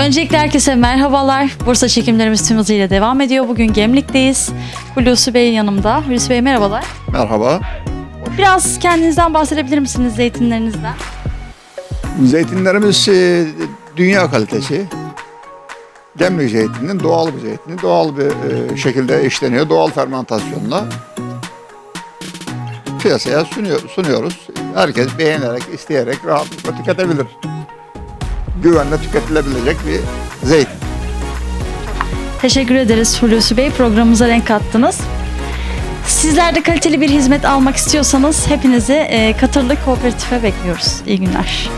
Öncelikle herkese merhabalar. Bursa çekimlerimiz tüm hızıyla devam ediyor. Bugün Gemlik'teyiz. Hulusi Bey yanımda. Hulusi Bey merhabalar. Merhaba. Biraz kendinizden bahsedebilir misiniz zeytinlerinizden? Zeytinlerimiz e, dünya kalitesi. Gemlik zeytinin doğal bir zeytini. Doğal bir e, şekilde işleniyor. Doğal fermentasyonla. Piyasaya sunuyor, sunuyoruz. Herkes beğenerek, isteyerek rahatlıkla tüketebilir. Güvenle tüketilebilecek bir zeytin. Teşekkür ederiz Hulusi Bey. Programımıza renk kattınız. Sizler de kaliteli bir hizmet almak istiyorsanız hepinizi e, Katırlı Kooperatif'e bekliyoruz. İyi günler.